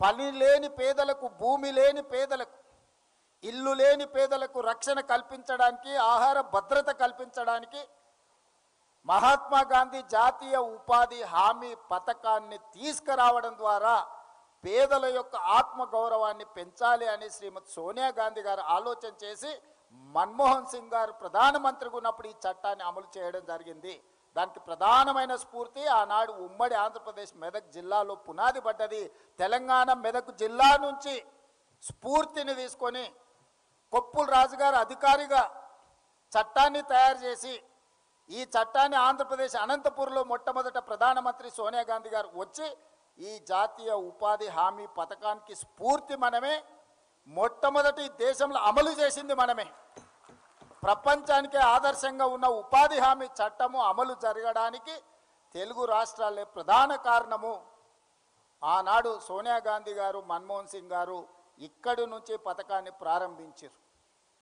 పని లేని పేదలకు భూమి లేని పేదలకు ఇల్లు లేని పేదలకు రక్షణ కల్పించడానికి ఆహార భద్రత కల్పించడానికి మహాత్మా గాంధీ జాతీయ ఉపాధి హామీ పథకాన్ని తీసుకురావడం ద్వారా పేదల యొక్క ఆత్మగౌరవాన్ని పెంచాలి అని శ్రీమతి సోనియా గాంధీ గారు ఆలోచన చేసి మన్మోహన్ సింగ్ గారు ప్రధానమంత్రిగా ఉన్నప్పుడు ఈ చట్టాన్ని అమలు చేయడం జరిగింది. దానికి ప్రధానమైన స్ఫూర్తి ఆనాడు ఉమ్మడి ఆంధ్రప్రదేశ్ మెదక్ జిల్లాలో పునాది పడ్డది. తెలంగాణ మెదక్ జిల్లా నుంచి స్ఫూర్తిని తీసుకొని కొప్పుల రాజుగారు అధికారిగా చట్టాన్ని తయారు చేసి ఈ చట్టాన్ని ఆంధ్రప్రదేశ్ అనంతపూర్లో మొట్టమొదట ప్రధానమంత్రి సోనియా గాంధీ గారు వచ్చి ఈ జాతీయ ఉపాధి హామీ పథకానికి స్ఫూర్తి మనమే. మొట్టమొదటి దేశంలో అమలు చేసింది మనమే. ప్రపంచానికే ఆదర్శంగా ఉన్న ఉపాధి హామీ చట్టము అమలు జరగడానికి తెలుగు రాష్ట్రాలే ప్రధాన కారణము. ఆనాడు సోనియా గాంధీ గారు మన్మోహన్ సింగ్ గారు ఇక్కడి నుంచి పథకాన్ని ప్రారంభించారు